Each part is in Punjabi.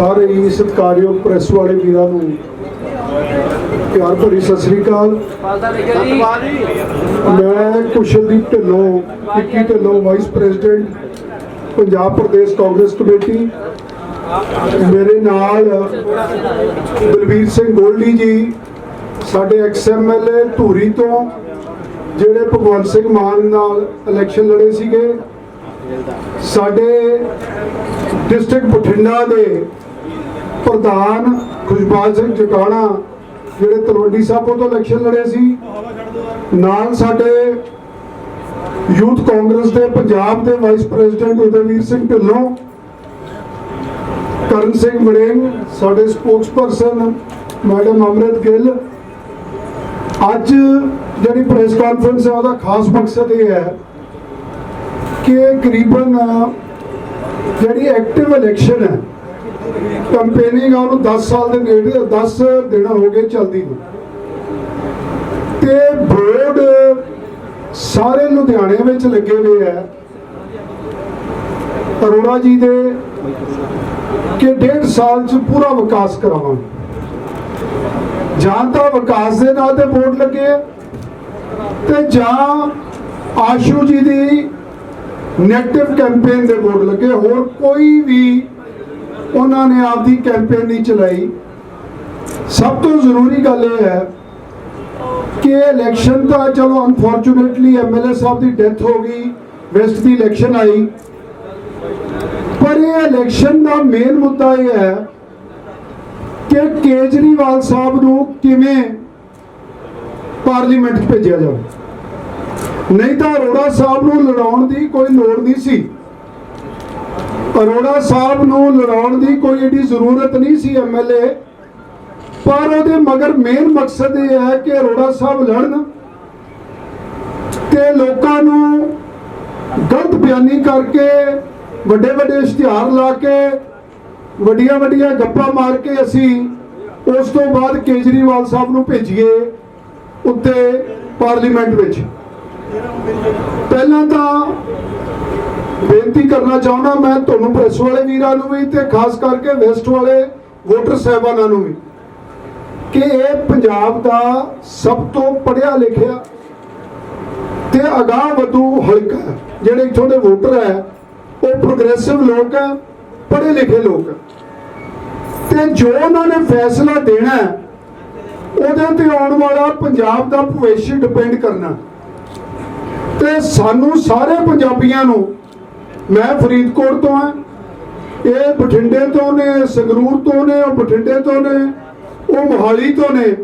ਸਾਰੇ ਹੀ ਸਤਿਕਾਰਯੋਗ ਪ੍ਰੈਸ ਵਾਲੇ ਵੀਰਾਂ ਨੂੰ ਪਿਆਰ ਭਰੀ ਸਤਿ ਸ੍ਰੀ ਅਕਾਲ। ਮੈਂ Kushaldeep Dhillon Vicky Dhillon vice president Punjab Pradesh Congress committee. ਮੇਰੇ ਨਾਲ ਬਲਵੀਰ ਸਿੰਘ ਗੋਲਡੀ ਜੀ ਸਾਡੇ ਐਕਸ ਐਮਐਲਏ ਧੂਰੀ ਤੋਂ ਜਿਹੜੇ ਭਗਵੰਤ ਸਿੰਘ ਮਾਨ ਨਾਲ ਇਲੈਕਸ਼ਨ ਲੜੇ ਸੀਗੇ। ਸਾਡੇ ਡਿਸਟ੍ਰਿਕਟ ਬਠਿੰਡਾ ਦੇ ਪ੍ਰਧਾਨ ਖੁਸ਼ਬਾਜ ਸਿੰਘ ਜਟਾਣਾ ਜਿਹੜੇ ਤਲਵੰਡੀ ਸਾਬੋ ਤੋਂ ਇਲੈਕਸ਼ਨ ਲੜੇ ਸੀ, ਨਾਲ ਸਾਡੇ ਯੂਥ ਕਾਂਗਰਸ ਦੇ ਪੰਜਾਬ ਦੇ ਵਾਈਸ ਪ੍ਰੈਜ਼ੀਡੈਂਟ ਉਦयਵੀਰ ਸਿੰਘ ਢਿੱਲੋਂ, ਕਰਨ ਸਿੰਘ ਵੜਿੰਗ ਸਾਡੇ ਸਪੋਕਸਪਰਸਨ ਮੈਡਮ ਅਮਰਿਤ ਗਿੱਲ, ਅੱਜ ਜਿਹੜੀ ਪ੍ਰੈਸ ਕਾਨਫਰੰਸ ਹੈ, ਉਹਦਾ ਖਾਸ ਮਕਸਦ ਇਹ ਹੈ ਕਿ ਕਰੀਬਨ ਜਿਹੜੀ ਐਕਟਿਵ ਇਲੈਕਸ਼ਨ ਹੈ ਕੰਪੇਨਿੰਗ ਆ ਉਹਨੂੰ 10 ਸਾਲ ਦੇ ਨੇੜੇ 10 ਦਿਨ ਹੋ ਗਏ ਚਲਦੀ ਨੂੰ। ਤੇ ਬੋਰਡ ਸਾਰੇ ਲੁਧਿਆਣੇ ਵਿੱਚ ਲੱਗੇ ਹੋਏ ਹੈ ਅਰੋੜਾ ਜੀ ਦੇ ਕਿ ਡੇਢ ਸਾਲ ਚ ਪੂਰਾ ਵਿਕਾਸ ਕਰਾਵਾਂਗੇ ਜਾਂ ਤਾਂ ਵਿਕਾਸ ਦੇ ਨਾਂ ਤੇ ਬੋਰਡ ਲੱਗੇ ਹੈ, ਤੇ ਜਾਂ ਆਸ਼ੂ ਜੀ ਦੀ ਨੈਗੇਟਿਵ ਕੈਂਪੇਨ ਦੇ ਬੋਰਡ ਲੱਗੇ ਹੋਰ ਕੋਈ ਵੀ ਉਹਨਾਂ ਨੇ ਆਪਦੀ ਕੈਂਪੇਨ ਨਹੀਂ ਚਲਾਈ। ਸਭ ਤੋਂ ਜ਼ਰੂਰੀ ਗੱਲ ਇਹ ਹੈ ਕਿ ਇਲੈਕਸ਼ਨ ਤਾਂ ਚਲੋ ਅਨਫੋਰਚੂਨੇਟਲੀ ਐਮਐਲਏ ਸਾਹਿਬ ਦੀ ਡੈਥ ਹੋ ਗਈ ਵੈਸਟ ਦੀ ਇਲੈਕਸ਼ਨ ਆਈ। ਪਰ ਇਹ ਇਲੈਕਸ਼ਨ ਦਾ ਮੇਨ ਮੁੱਦਾ ਇਹ ਹੈ ਕਿ ਕੇਜਰੀਵਾਲ ਸਾਹਿਬ ਨੂੰ ਕਿਵੇਂ ਪਾਰਲੀਮੈਂਟ 'ਚ ਭੇਜਿਆ ਜਾਵੇ। ਨਹੀਂ ਤਾਂ ਅਰੋੜਾ ਸਾਹਿਬ ਨੂੰ ਲੜਾਉਣ ਦੀ ਕੋਈ ਲੋੜ ਨਹੀਂ ਸੀ। ਅਰੋੜਾ ਸਾਹਿਬ ਨੂੰ ਲੜਾਉਣ ਦੀ ਕੋਈ ਏਡੀ ਜ਼ਰੂਰਤ ਨਹੀਂ ਸੀ ਐਮਐਲਏ ਪਰ ਉਹਦੇ ਮਗਰ ਮੇਨ ਮਕਸਦ ਇਹ ਹੈ ਕਿ ਅਰੋੜਾ ਸਾਹਿਬ ਲੜਨ ਤੇ ਲੋਕਾਂ ਨੂੰ ਗਲਤ ਬਿਆਨੀ ਕਰਕੇ ਵੱਡੇ ਵੱਡੇ ਇਸ਼ਤਿਹਾਰ ਲਾ ਕੇ ਵੱਡੀਆਂ ਵੱਡੀਆਂ ਗੱਪਾਂ ਮਾਰ ਕੇ ਅਸੀਂ ਉਸ ਤੋਂ ਬਾਅਦ ਕੇਜਰੀਵਾਲ ਸਾਹਿਬ ਨੂੰ ਭੇਜੀਏ ਉੱਤੇ ਪਾਰਲੀਮੈਂਟ ਵਿੱਚ। ਪਹਿਲਾਂ ਤਾਂ ਬੇਨਤੀ ਕਰਨਾ ਚਾਹੁੰਦਾ ਮੈਂ ਤੁਹਾਨੂੰ ਪ੍ਰੈਸ ਵਾਲੇ ਵੀਰਾਂ ਨੂੰ ਵੀ ਤੇ ਖਾਸ ਕਰਕੇ ਵੈਸਟ ਵਾਲੇ ਵੋਟਰ ਸਾਹਿਬਾਨਾਂ ਨੂੰ ਵੀ ਕਿ ਇਹ ਪੰਜਾਬ ਦਾ ਸਭ ਤੋਂ ਪੜ੍ਹਿਆ ਲਿਖਿਆ ਤੇ ਅਗਾਹ ਵਧੂ ਹਲਕਾ ਹੈ। ਜਿਹੜੇ ਇੱਥੋਂ ਦੇ ਵੋਟਰ ਹੈ, ਉਹ ਪ੍ਰੋਗਰੈਸਿਵ ਲੋਕ ਹੈ, ਪੜ੍ਹੇ ਲਿਖੇ ਲੋਕ ਹੈ ਤੇ ਜੋ ਉਹਨਾਂ ਨੇ ਫੈਸਲਾ ਦੇਣਾ ਉਹਦੇ ਤੇ ਆਉਣ ਵਾਲਾ ਪੰਜਾਬ ਦਾ ਭਵਿੱਖ ਡਿਪੈਂਡ ਕਰਨਾ ਤੇ ਸਾਨੂੰ ਸਾਰੇ ਪੰਜਾਬੀਆਂ ਨੂੰ ਮੈਂ ਫਰੀਦਕੋਟ ਤੋਂ ਹਾਂ। ਇਹ ਬਠਿੰਡੇ ਤੋਂ ਨੇ, ਸੰਗਰੂਰ ਤੋਂ ਨੇ, ਉਹ ਬਠਿੰਡੇ ਤੋਂ ਨੇ, ਉਹ ਮੋਹਾਲੀ ਤੋਂ ਨੇ।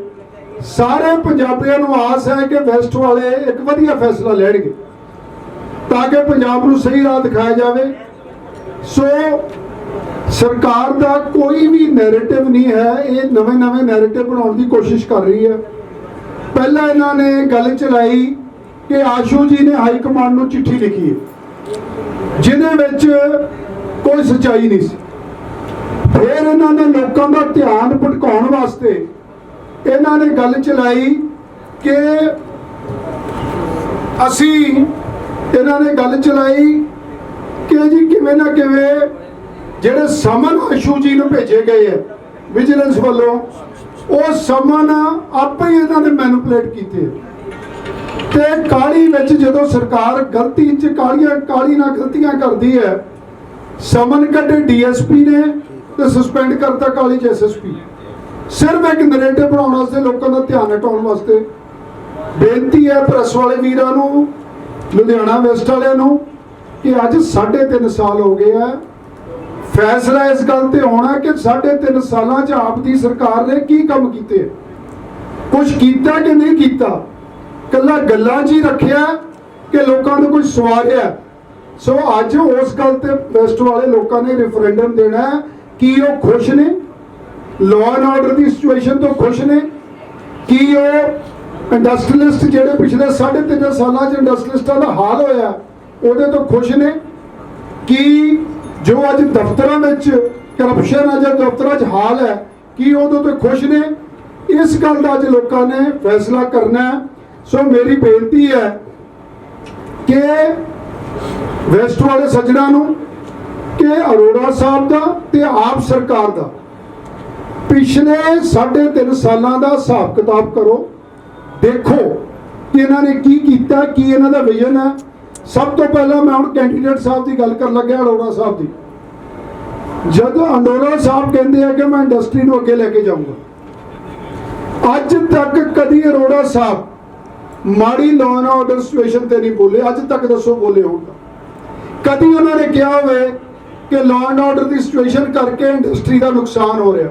ਸਾਰੇ ਪੰਜਾਬੀਆਂ ਨੂੰ ਆਸ ਹੈ ਕਿ ਵੈਸਟ ਵਾਲੇ ਇੱਕ ਵਧੀਆ ਫੈਸਲਾ ਲੈਣਗੇ, ਤਾਂ ਕਿ ਪੰਜਾਬ ਨੂੰ ਸਹੀ ਰਾਹ ਦਿਖਾਇਆ ਜਾਵੇ। ਸੋ ਸਰਕਾਰ ਦਾ ਕੋਈ ਵੀ ਨੈਰੇਟਿਵ ਨਹੀਂ ਹੈ, ਇਹ ਨਵੇਂ ਨਵੇਂ ਨੈਰੇਟਿਵ ਬਣਾਉਣ ਦੀ ਕੋਸ਼ਿਸ਼ ਕਰ ਰਹੀ ਹੈ। ਪਹਿਲਾਂ ਇਹਨਾਂ ਨੇ ਗੱਲ ਚਲਾਈ ਕਿ ਆਸ਼ੂ ਜੀ ਨੇ ਹਾਈ ਕਮਾਂਡ ਨੂੰ ਚਿੱਠੀ ਲਿਖੀ ਹੈ। ਜਿਹਦੇ ਵਿੱਚ ਕੋਈ ਸੱਚਾਈ ਨਹੀਂ ਸੀ। ਫਿਰ ਇਹਨਾਂ ਨੇ ਲੋਕਾਂ ਦਾ ਧਿਆਨ ਭਟਕਾਉਣ ਵਾਸਤੇ ਇਹਨਾਂ ਨੇ ਗੱਲ ਚਲਾਈ ਕਿ ਅਸੀਂ ਇਹਨਾਂ ਨੇ ਗੱਲ ਚਲਾਈ ਕਿ ਜੀ ਕਿਵੇਂ ਨਾ ਕਿਵੇਂ ਜਿਹੜੇ ਸਮਨ ਅਸ਼ੂ ਜੀ ਨੂੰ ਭੇਜੇ ਗਏ ਆ ਵਿਜੀਲੈਂਸ ਵੱਲੋਂ, ਉਹ ਸਮਨ ਆਪੇ ਹੀ ਇਹਨਾਂ ਨੇ ਮੈਨੂਪਲੇਟ ਕੀਤੇ ਤੇ ਕਾਲੀ ਵਿੱਚ ਜਦੋਂ ਸਰਕਾਰ ਗਲਤੀ ਚ ਕਾਲੀਆਂ ਕਾਲੀ ਨਾਲ ਗਲਤੀਆਂ ਕਰਦੀ ਹੈ, ਸਮਨ ਕੱਢੇ ਡੀਐਸਪੀ ਨੇ ਤੇ ਸਸਪੈਂਡ ਕਰਤਾ ਕਾਲੀ ਚ ਐਸਐਸਪੀ ਸਿਰਫ ਇੱਕ ਨਰੇਟਿਵ ਬਣਾਉਣ ਵਾਸਤੇ ਲੋਕਾਂ ਦਾ ਧਿਆਨ ਹਟਾਉਣ ਵਾਸਤੇ। ਬੇਨਤੀ ਹੈ ਪ੍ਰੈਸ ਵਾਲੇ ਵੀਰਾਂ ਨੂੰ, ਲੁਧਿਆਣਾ ਵੈਸਟ ਵਾਲਿਆਂ ਨੂੰ, ਕਿ ਅੱਜ 3.5 ਸਾਲ ਹੋ ਗਏ ਆ। ਫੈਸਲਾ ਇਸ ਗੱਲ ਤੇ ਹੋਣਾ ਕਿ 3.5 ਸਾਲਾਂ 'ਚ ਆਪ ਦੀ ਸਰਕਾਰ ਨੇ ਕੀ ਕੰਮ ਕੀਤੇ? ਕੁਝ ਕੀਤਾ ਕਿ ਨਹੀਂ ਕੀਤਾ? ਕੱਲਾ ਗੱਲਾਂ 'ਚ ਹੀ ਰੱਖਿਆ ਕਿ ਲੋਕਾਂ ਨੂੰ ਕੁਝ ਸਵਾਰਿਆ ਸੋ ਅੱਜ ਉਸ ਗੱਲ ਤੇ ਵੈਸਟ ਵਾਲੇ ਲੋਕਾਂ ਨੇ ਰੈਫਰੈਂਡਮ ਦੇਣਾ ਹੈ ਕੀ ਉਹ ਖੁਸ਼ ਨੇ ਲਾਅ ਐਂਡ ਆਰਡਰ ਦੀ ਸਿਚੁਏਸ਼ਨ ਤੋਂ ਖੁਸ਼ ਨੇ, ਕੀ ਉਹ ਇੰਡਸਟਰੀਲਿਸਟ ਜਿਹੜੇ ਪਿਛਲੇ 3.5 ਸਾਲਾਂ 'ਚ ਇੰਡਸਟਰੀਲਿਸਟਾਂ ਦਾ ਹਾਲ ਹੋਇਆ, ਉਹਦੇ ਤੋਂ ਖੁਸ਼ ਨੇ, ਕੀ ਜੋ ਅੱਜ ਦਫ਼ਤਰਾਂ ਵਿੱਚ ਕਰਪਸ਼ਨ ਆ ਜਾਂ ਦਫ਼ਤਰਾਂ 'ਚ ਹਾਲ ਹੈ, ਕੀ ਉਹਦੇ ਤੋਂ ਖੁਸ਼ ਨੇ। ਇਸ ਗੱਲ ਦਾ ਅੱਜ ਲੋਕਾਂ ਨੇ ਫੈਸਲਾ ਕਰਨਾ ਹੈ। ਸੋ ਮੇਰੀ ਬੇਨਤੀ ਹੈ ਕਿ ਵੈਸਟ ਵਾਲੇ ਸੱਜਣਾ ਨੂੰ, ਕਿ ਅਰੋੜਾ ਸਾਹਿਬ ਦਾ ਤੇ ਆਪ ਸਰਕਾਰ ਦਾ ਪਿਛਲੇ 3.5 ਸਾਲਾਂ ਦਾ ਹਿਸਾਬ ਕਿਤਾਬ ਕਰੋ, ਦੇਖੋ ਕਿ ਇਹਨਾਂ ਨੇ ਕੀ ਕੀਤਾ, ਕੀ ਇਹਨਾਂ ਦਾ ਵਿਜ਼ਨ ਹੈ। ਸਭ ਤੋਂ ਪਹਿਲਾਂ ਮੈਂ ਹੁਣ ਕੈਂਡੀਡੇਟ ਸਾਹਿਬ ਦੀ ਗੱਲ ਕਰਨ ਲੱਗਿਆ, ਅਰੋੜਾ ਸਾਹਿਬ ਦੀ। ਜਦੋਂ ਅਰੋੜਾ ਸਾਹਿਬ ਕਹਿੰਦੇ ਆ ਕਿ ਮੈਂ ਇੰਡਸਟਰੀ ਨੂੰ ਅੱਗੇ ਲੈ ਕੇ ਜਾਊਂਗਾ, ਅੱਜ ਤੱਕ ਕਦੀ ਅਰੋੜਾ ਸਾਹਿਬ ਮਾੜੀ ਲਾਅ ਐਂਡ ਆਰਡਰ ਸਿਚੁਏਸ਼ਨ ਤੇ ਨਹੀਂ ਬੋਲੇ, ਅੱਜ ਤੱਕ ਦੱਸੋ ਬੋਲੇ ਹੋਣਗਾ ਕਦੀ ਉਹਨਾਂ ਨੇ ਕਿਹਾ ਹੋਵੇ ਕਿ ਲਾਅ ਐਂਡ ਆਰਡਰ ਦੀ ਸਿਚੁਏਸ਼ਨ ਕਰਕੇ ਇੰਡਸਟਰੀ ਦਾ ਨੁਕਸਾਨ ਹੋ ਰਿਹਾ।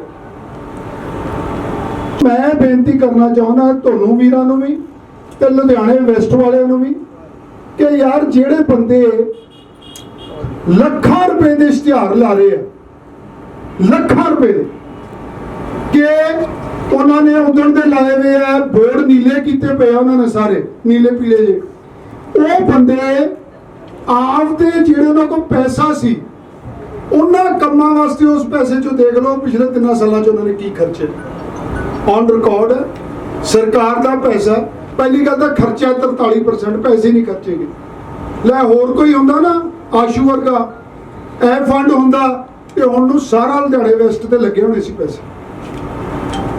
ਮੈਂ ਬੇਨਤੀ ਕਰਨਾ ਚਾਹੁੰਦਾ ਤੁਹਾਨੂੰ ਵੀਰਾਂ ਨੂੰ ਵੀ ਤੇ ਲੁਧਿਆਣੇ ਵੈਸਟ ਵਾਲਿਆਂ ਨੂੰ ਵੀ ਕਿ ਯਾਰ ਜਿਹੜੇ ਬੰਦੇ ਲੱਖਾਂ ਰੁਪਏ ਦੇ ਇਸ਼ਤਿਹਾਰ ਲਾ ਰਹੇ ਆ, ਲੱਖਾਂ ਰੁਪਏ ਦੇ, ਕਿ ਉਹਨਾਂ ਨੇ ਉਦਣ ਦੇ ਲਾਏ ਹੋਏ ਆ, ਬੋਰਡ ਨੀਲੇ ਕੀਤੇ ਪਏ ਆ ਉਹਨਾਂ ਨੇ ਸਾਰੇ, ਨੀਲੇ ਪੀਲੇ ਜੇ। ਉਹ ਬੰਦੇ ਆਪ ਦੇ ਜਿਹੜੇ ਉਹਨਾਂ ਕੋਲ ਪੈਸਾ ਸੀ, ਉਹਨਾਂ ਕੰਮਾਂ ਵਾਸਤੇ ਉਸ ਪੈਸੇ ਚੋਂ ਦੇਖ ਲਓ, ਪਿਛਲੇ ਤਿੰਨਾਂ ਸਾਲਾਂ ਚ ਉਹਨਾਂ ਨੇ ਕੀ ਖਰਚੇ। ਔਨ ਰਿਕਾਰਡ ਸਰਕਾਰ ਦਾ ਪੈਸਾ, ਪਹਿਲੀ ਗੱਲ ਤਾਂ ਖਰਚਾ 43% ਪੈਸੇ ਨਹੀਂ ਖਰਚੇ ਗਏ ਲੈ ਹੋਰ ਕੋਈ ਹੁੰਦਾ ਨਾ, ਆਸ਼ੂ ਵਰਗਾ, ਇਹ ਫੰਡ ਹੁੰਦਾ, ਤੇ ਹੁਣ ਨੂੰ ਸਾਰਾ ਲੁਧਿਆਣੇ ਵੈਸਟ ਤੇ ਲੱਗੇ ਹੋਣੇ ਸੀ ਪੈਸੇ।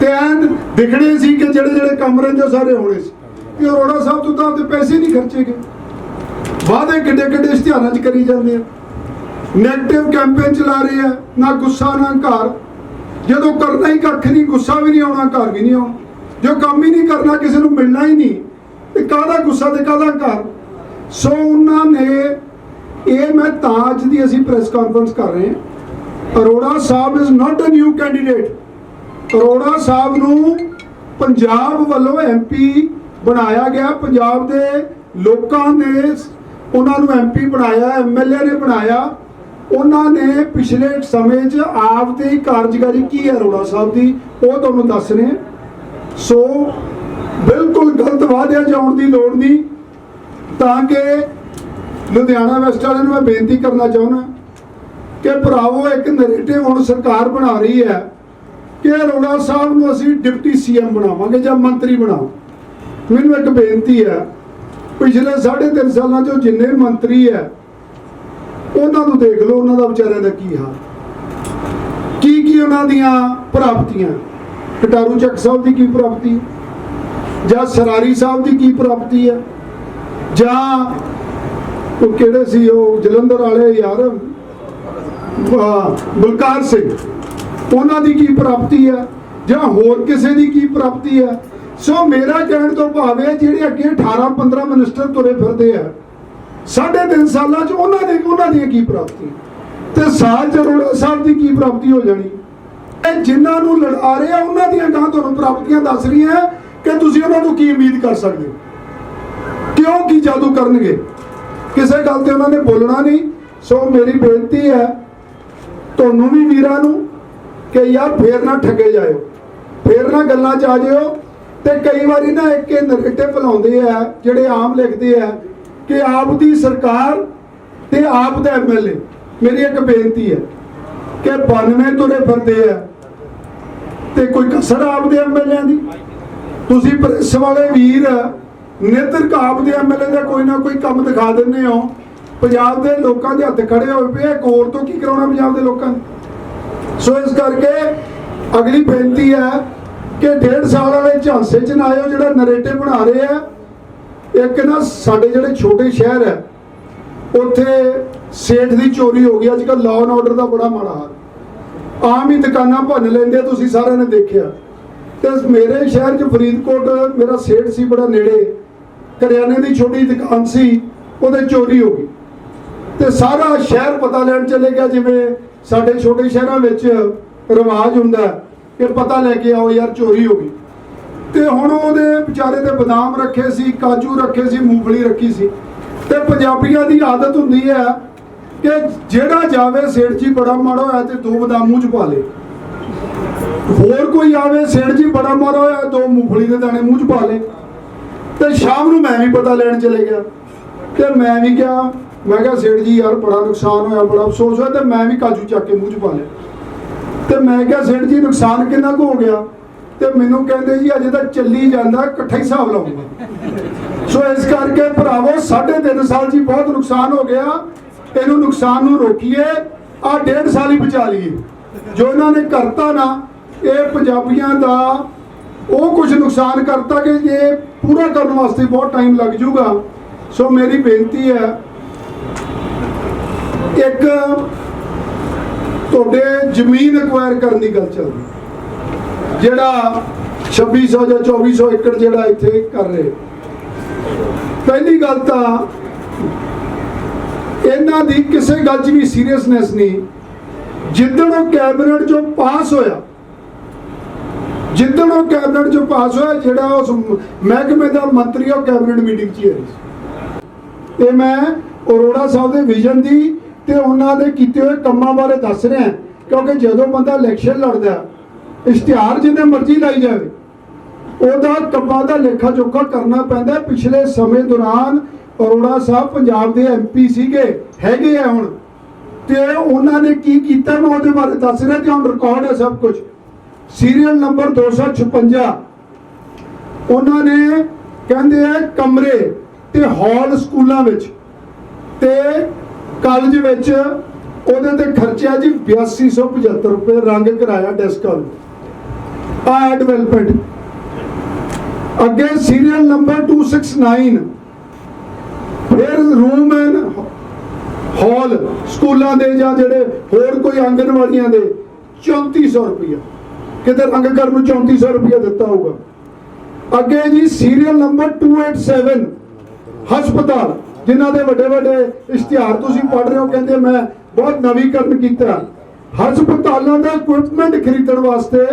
ਤੇ ਐਨ ਦਿਖਣੇ ਸੀ ਕਿ ਜਿਹੜੇ ਜਿਹੜੇ ਕਮਰੇ ਰਹਿੰਦੇ ਸਾਰੇ ਹੋਣੇ ਸੀ। ਕਿ ਅਰੋੜਾ ਸਾਹਿਬ ਤੋਂ ਤਾਂ ਆਪਦੇ ਪੈਸੇ ਨਹੀਂ ਖਰਚੇ ਗਏ ਵਾਅਦੇ ਕਿੱਡੇ ਕਿੱਡੇ ਇਸ਼ਤਿਹਾਰਾਂ 'ਚ ਕਰੀ ਜਾਂਦੇ ਆ। ਨੈਗੇਟਿਵ ਕੈਂਪੇਨ ਚਲਾ ਰਹੇ ਆ, ਨਾ ਗੁੱਸਾ, ਨਾ ਘਰ। ਜਦੋਂ ਕਰਨਾ ਹੀ ਕੱਖ ਨਹੀਂ, ਗੁੱਸਾ ਵੀ ਨਹੀਂ ਆਉਣਾ, ਘਰ ਵੀ ਨਹੀਂ ਆਉਣਾ। ਜੋ ਕੰਮ ਹੀ ਨਹੀਂ ਕਰਨਾ, ਕਿਸੇ ਨੂੰ ਮਿਲਣਾ ਹੀ ਨਹੀਂ। ਤੇ ਕਾਹਦਾ ਗੁੱਸਾ ਤੇ ਕਾਹਦਾ ਘਰ? ਸੋ ਉਹਨਾਂ ਨੇ, ਇਹ ਮੈਂ ਤਾਂ ਅੱਜ ਦੀ ਅਸੀਂ ਪ੍ਰੈਸ ਕਾਨਫਰੰਸ ਕਰ ਰਹੇ ਹਾਂ। ਅਰੋੜਾ ਸਾਹਿਬ is not a new candidate Arora ਸਾਹਿਬ ਨੂੰ ਪੰਜਾਬ ਵੱਲੋਂ ਐਮਪੀ ਬਣਾਇਆ ਗਿਆ। ਪੰਜਾਬ ਦੇ ਲੋਕਾਂ ਨੇ ਉਹਨਾਂ ਨੂੰ ਐਮਪੀ ਬਣਾਇਆ ਐਮਐਲਏ ਨੇ ਬਣਾਇਆ। ਉਹਨਾਂ ਨੇ ਪਿਛਲੇ ਸਮੇਂ 'ਚ ਆਪ ਦੀ ਕਾਰਜਕਾਰੀ ਕੀ ਹੈ ਅਰੋੜਾ ਸਾਹਿਬ ਦੀ, ਉਹ ਤੁਹਾਨੂੰ ਦੱਸ ਰਹੇ ਸੋ ਬਿਲਕੁਲ ਗਲਤ ਵਾਅਦਿਆਂ 'ਚ ਦੀ ਲੋੜ ਨਹੀਂ। ਤਾਂ ਕਿ ਲੁਧਿਆਣਾ ਵੈਸਟ ਵਾਲਿਆਂ ਨੂੰ ਮੈਂ ਬੇਨਤੀ ਕਰਨਾ ਚਾਹੁੰਦਾ ਕਿ ਭਰਾਵੋ, ਇੱਕ ਨੈਰੇਟਿਵ ਹੁਣ ਸਰਕਾਰ ਬਣਾ ਰਹੀ ਹੈ। ਕਿ ਅਰੋੜਾ ਸਾਹਿਬ ਨੂੰ ਅਸੀਂ ਡਿਪਟੀ ਸੀਐਮ ਬਣਾਵਾਂਗੇ ਜਾਂ ਮੰਤਰੀ ਬਣਾਵਾਂ ਮੈਨੂੰ ਇੱਕ ਬੇਨਤੀ ਹੈ, ਪਿਛਲੇ 3.5 ਸਾਲਾਂ ਚੋਂ ਜਿੰਨੇ ਮੰਤਰੀ ਹੈ, ਉਹਨਾਂ ਨੂੰ ਦੇਖ ਲਓ, ਉਹਨਾਂ ਦਾ ਵਿਚਾਰਿਆਂ ਦਾ ਕੀ ਹਾਲ। ਕੀ ਕੀ ਉਹਨਾਂ ਦੀਆਂ ਪ੍ਰਾਪਤੀਆਂ? ਕਟਾਰੂ ਚੱਕ ਸਾਹਿਬ ਦੀ ਕੀ ਪ੍ਰਾਪਤੀ? ਜਾਂ ਸਰਾਰੀ ਸਾਹਿਬ ਦੀ ਕੀ ਪ੍ਰਾਪਤੀ ਹੈ? ਜਾਂ ਉਹ ਕਿਹੜੇ ਸੀ ਉਹ ਜਲੰਧਰ ਵਾਲੇ ਯਾਰ? ਬਲਕਾਰ ਸਿੰਘ। ਉਹਨਾਂ ਦੀ ਕੀ ਪ੍ਰਾਪਤੀ ਹੈ? ਜਾਂ ਹੋਰ ਕਿਸੇ ਦੀ ਕੀ ਪ੍ਰਾਪਤੀ ਹੈ? ਸੋ ਮੇਰਾ ਕਹਿਣ ਤੋਂ ਭਾਵ ਹੈ ਜਿਹੜੇ ਅੱਗੇ 18 15 ਮਿਨਿਸਟਰ ਤੁਰੇ ਫਿਰਦੇ ਆ, ਸਾਢੇ ਤਿੰਨ ਸਾਲਾਂ ਚ ਉਹਨਾਂ ਦੇ ਉਹਨਾਂ ਦੀਆਂ ਕੀ ਪ੍ਰਾਪਤੀ? ਤੇ ਸਾਲ ਚ ਸਾਹਿਬ ਦੀ ਕੀ ਪ੍ਰਾਪਤੀ ਹੋ ਜਾਣੀ? ਇਹ ਜਿਨ੍ਹਾਂ ਨੂੰ ਲੜਾ ਰਹੇ ਆ, ਉਹਨਾਂ ਦੀਆਂ ਗਾਂ ਤੁਹਾਨੂੰ ਪ੍ਰਾਪਤੀਆਂ ਦੱਸ ਰਹੀਆਂ ਕਿ ਤੁਸੀਂ ਉਹਨਾਂ ਨੂੰ ਕੀ ਉਮੀਦ ਕਰ ਸਕਦੇ ਹੋ? ਕਿਉਂ ਕੀ ਜਾਦੂ ਕਰਨਗੇ? ਕਿਸੇ ਗੱਲ ਤੇ ਉਹਨਾਂ ਨੇ ਬੋਲਣਾ ਨਹੀਂ। ਸੋ ਮੇਰੀ ਬੇਨਤੀ ਹੈ, ਤੁਹਾਨੂੰ ਵੀ ਵੀਰਾਂ ਨੂੰ ਕਿ ਯਾਰ ਫੇਰ ਨਾ ਠੱਗੇ ਜਾਇਓ ਫੇਰ ਨਾ ਗੱਲਾਂ ਚ ਆ ਜਿਓ। ਤੇ ਕਈ ਵਾਰੀ ਨਾ ਇੱਕ ਇਹ ਨੈਰੇਟਿਵ ਫਲਾਉਂਦੇ ਆ ਜਿਹੜੇ ਆਮ ਲਿਖਦੇ ਆ ਕਿ ਆਪ ਦੀ ਸਰਕਾਰ ਤੇ ਆਪ ਦਾ ਐਮਐਲਏ ਮੇਰੀ ਇੱਕ ਬੇਨਤੀ ਹੈ ਕਿ 92 ਤੁਰੇ ਫਿਰਦੇ ਆ ਤੇ ਕੋਈ ਕਸਰ ਆਪ ਦੇ ਐਮਐਲਏ ਦੀ? ਤੁਸੀਂ ਪ੍ਰੈਸ ਵਾਲੇ ਵੀਰ ਨਿਤਰ ਕਾਬ ਦੇ ਐਮਐਲਏ ਦਾ ਕੋਈ ਨਾ ਕੋਈ ਕੰਮ ਦਿਖਾ ਦਿੰਦੇ ਹੋ। ਪੰਜਾਬ ਦੇ ਲੋਕਾਂ ਦੇ ਹੱਥ ਖੜੇ ਹੋਏ ਪਏ ਆ, ਹੋਰ ਤੋਂ ਕੀ ਕਰਾਉਣਾ ਪੰਜਾਬ ਦੇ ਲੋਕਾਂ ਨੇ? ਸੋ ਇਸ ਕਰਕੇ ਅਗਲੀ ਬੇਨਤੀ ਹੈ ਕਿ ਡੇਢ ਸਾਲ ਵਾਲੇ ਝਾਂਸੇ ਚ ਨਾ ਆਇਓ ਜਿਹੜਾ ਨਰੇਟਿਵ ਬਣਾ ਰਹੇ ਆ। ਇੱਕ ਨਾ ਸਾਡੇ ਜਿਹੜੇ ਛੋਟੇ ਸ਼ਹਿਰ ਹੈ ਉੱਥੇ ਸੇਠ ਦੀ ਚੋਰੀ ਹੋ ਗਈ। ਅੱਜ ਕੱਲ ਲਾਅ ਐਂਡ ਆਰਡਰ ਦਾ ਬੜਾ ਮਾੜਾ ਹਾਲ। ਆਮ ਹੀ ਦੁਕਾਨਾਂ ਭੰਨ ਲੈਂਦੇ ਆ, ਤੁਸੀਂ ਸਾਰਿਆਂ ਨੇ ਦੇਖਿਆ। ਤੇ ਮੇਰੇ ਸ਼ਹਿਰ 'ਚ ਫਰੀਦਕੋਟ ਮੇਰਾ ਸੇਠ ਸੀ ਬੜਾ ਨੇੜੇ। ਕਰਿਆਨੇ ਦੀ ਛੋਟੀ ਦੁਕਾਨ ਸੀ ਉਹਦੇ ਚੋਰੀ ਹੋ ਗਈ। ਤੇ ਸਾਰਾ ਸ਼ਹਿਰ ਪਤਾ ਲੈਣ ਚਲੇ ਗਿਆ ਜਿਵੇਂ ਸਾਡੇ ਛੋਟੇ ਸ਼ਹਿਰਾਂ ਵਿੱਚ ਰਿਵਾਜ ਹੁੰਦਾ ਕਿ ਪਤਾ ਲੈ ਕੇ ਆਓ ਯਾਰ ਚੋਰੀ ਹੋ ਗਈ। ਤੇ ਹੁਣ ਉਹਦੇ ਵਿਚਾਰੇ ਦੇ ਬਦਾਮ ਰੱਖੇ ਸੀ, ਕਾਜੂ ਰੱਖੇ ਸੀ, ਮੂੰਗਫਲੀ ਰੱਖੀ ਸੀ। ਤੇ ਪੰਜਾਬੀਆਂ ਦੀ ਆਦਤ ਹੁੰਦੀ ਹੈ ਕਿ ਜਿਹੜਾ ਜਾਵੇ ਸੇਠ ਜੀ ਬੜਾ ਮਾੜਾ ਹੋਇਆ ਤੇ ਦੋ ਬਦਾਮ ਮੂੰਹ ਚ ਪਾ ਲੇ। ਹੋਰ ਕੋਈ ਆਵੇ ਸੇਠ ਜੀ ਬੜਾ ਮਾੜਾ ਹੋਇਆ, ਦੋ ਮੂੰਗਫਲੀ ਦੇ ਦਾਣੇ ਮੂੰਹ ਚ ਪਾ ਲੇ। ਤੇ ਸ਼ਾਮ ਨੂੰ ਮੈਂ ਵੀ ਪਤਾ ਲੈਣ ਚਲੇ ਗਿਆ ਤੇ ਮੈਂ ਵੀ ਕਿਹਾ ਮੈਂ ਕਿਹਾ, ਸੇਠ ਜੀ, ਯਾਰ ਬੜਾ ਨੁਕਸਾਨ ਹੋਇਆ, ਬੜਾ ਅਫਸੋਸ ਹੋਇਆ ਤੇ ਮੈਂ ਵੀ ਕਾਜੂ ਚੱਕ ਕੇ ਮੂੰਹ ਚ ਪਾ ਲਿਆ। ਤੇ ਮੈਂ ਕਿਹਾ, ਸੇਠ ਜੀ, ਨੁਕਸਾਨ ਕਿੰਨਾ ਕੁ ਹੋ ਗਿਆ? ਤੇ ਮੈਨੂੰ ਕਹਿੰਦੇ ਜੀ, ਅਜੇ ਤਾਂ ਚੱਲੀ ਜਾਂਦਾ, ਇਕੱਠਾ ਹੀ ਹਿਸਾਬ ਲਾਉਂਗਾ। ਸੋ ਇਸ ਕਰਕੇ ਭਰਾਵੋ, ਸਾਢੇ ਤਿੰਨ ਸਾਲ ਜੀ ਬਹੁਤ ਨੁਕਸਾਨ ਹੋ ਗਿਆ। ਇਹਨੂੰ ਨੁਕਸਾਨ ਨੂੰ ਰੋਕੀਏ ਆ ਡੇਢ ਸਾਲ ਹੀ ਬਚਾ ਲਈਏ। ਜੋ ਇਹਨਾਂ ਨੇ ਕਰਤਾ ਨਾ, ਇਹ ਪੰਜਾਬੀਆਂ ਦਾ ਉਹ ਕੁਝ ਨੁਕਸਾਨ ਕਰਤਾ ਕਿ ਇਹ ਪੂਰਾ ਕਰਨ ਵਾਸਤੇ ਬਹੁਤ ਟਾਈਮ ਲੱਗ ਜਾਊਗਾ ਸੋ ਮੇਰੀ ਬੇਨਤੀ ਹੈ ਇੱਕ ਤੁਹਾਡੇ ਜ਼ਮੀਨ ਐਕਵਾਇਰ ਕਰਨ ਦੀ ਗੱਲ ਚੱਲਦੀ। ਜਿਹੜਾ 2600 ਜਾਂ 2400 ਏਕੜ ਜਿਹੜਾ ਇੱਥੇ ਕਰ ਰਹੇ। ਪਹਿਲੀ ਗੱਲ ਤਾਂ ਇਹਨਾਂ ਦੀ ਕਿਸੇ ਗੱਲ 'ਚ ਵੀ ਸੀਰੀਅਸਨੈਸ ਨਹੀਂ। ਜਿੱਦਣ ਉਹ ਕੈਬਨਿਟ 'ਚੋਂ ਪਾਸ ਹੋਇਆ, ਜਿੱਦਣ ਉਹ ਕੈਬਨਿਟ 'ਚੋਂ ਪਾਸ ਹੋਇਆ, ਜਿਹੜਾ ਉਸ ਮਹਿਕਮੇ ਦਾ ਮੰਤਰੀ ਉਹ ਕੈਬਨਿਟ ਮੀਟਿੰਗ 'ਚ ਹੀ ਹੈ ਤੇ ਮੈਂ ਅਰੋੜਾ ਸਾਹਿਬ ਦੇ ਵਿਜ਼ਨ ਦੀ ਤੇ ਉਹਨਾਂ ਦੇ ਕੀਤੇ ਹੋਏ ਕੰਮਾਂ ਬਾਰੇ ਦੱਸ ਰਿਹਾ ਕਿਉਂਕਿ ਜਦੋਂ ਬੰਦਾ ਇਲੈਕਸ਼ਨ ਲੜਦਾ ਇਸ਼ਤਿਹਾਰ ਜਿੰਨੇ ਮਰਜ਼ੀ ਲਾਈ ਜਾਵੇ, ਉਹਦਾ ਕੰਮਾਂ ਦਾ ਲੇਖਾ ਜੋਖਾ ਕਰਨਾ ਪੈਂਦਾ ਪਿਛਲੇ ਸਮੇਂ ਦੌਰਾਨ ਅਰੋੜਾ ਸਾਹਿਬ ਪੰਜਾਬ ਦੇ ਐਮਪੀ ਸੀਗੇ, ਹੈਗੇ ਆ ਹੁਣ। ਤੇ ਉਹਨਾਂ ਨੇ ਕੀ ਕੀਤਾ ਮੈਂ ਉਹਦੇ ਬਾਰੇ ਦੱਸ ਰਿਹਾ, ਤੇ ਹੁਣ ਰਿਕਾਰਡ ਹੈ ਸਭ ਕੁਝ ਸੀਰੀਅਲ ਨੰਬਰ 256 ਉਹਨਾਂ ਨੇ ਕਹਿੰਦੇ ਆ ਕਮਰੇ ਤੇ ਹਾਲ ਸਕੂਲਾਂ ਵਿੱਚ ਤੇ ਕਾਲਜ ਵਿੱਚ ਉਹਦੇ ਤੇ ਖਰਚਿਆ ਜੀ 8275 ਰੁਪਏ ਰੰਗ ਕਰਾਇਆ ਡੈਸਕਾਂ ਨੂੰ ਆ ਡਿਵੈਲਪਮੈਂਟ ਅੱਗੇ ਸੀਰੀਅਲ ਨੰਬਰ 269 ਫਿਰ ਰੂਮ ਐਂਡ ਹਾਲ ਸਕੂਲਾਂ ਦੇ ਜਾਂ ਜਿਹੜੇ ਹੋਰ ਕੋਈ ਆਂਗਨਵਾੜੀਆਂ ਦੇ 3400 ਰੁਪਇਆ ਕਿਤੇ ਰੰਗ ਕਰਨ ਨੂੰ 3400 ਰੁਪਇਆ ਦਿੱਤਾ ਹੋਊਗਾ। ਅੱਗੇ ਜੀ ਸੀਰੀਅਲ ਨੰਬਰ 287 ਹਸਪਤਾਲ। ਜਿਨ੍ਹਾਂ ਦੇ ਵੱਡੇ ਵੱਡੇ ਇਸ਼ਤਿਹਾਰ ਤੁਸੀਂ ਪੜ੍ਹ ਰਹੇ ਹੋ, ਕਹਿੰਦੇ ਮੈਂ ਬਹੁਤ ਨਵੀਕਰਨ ਕੀਤਾ। ਹਸਪਤਾਲਾਂ ਦਾ ਇਕਵਿਪਮੈਂਟ ਖਰੀਦਣ ਵਾਸਤੇ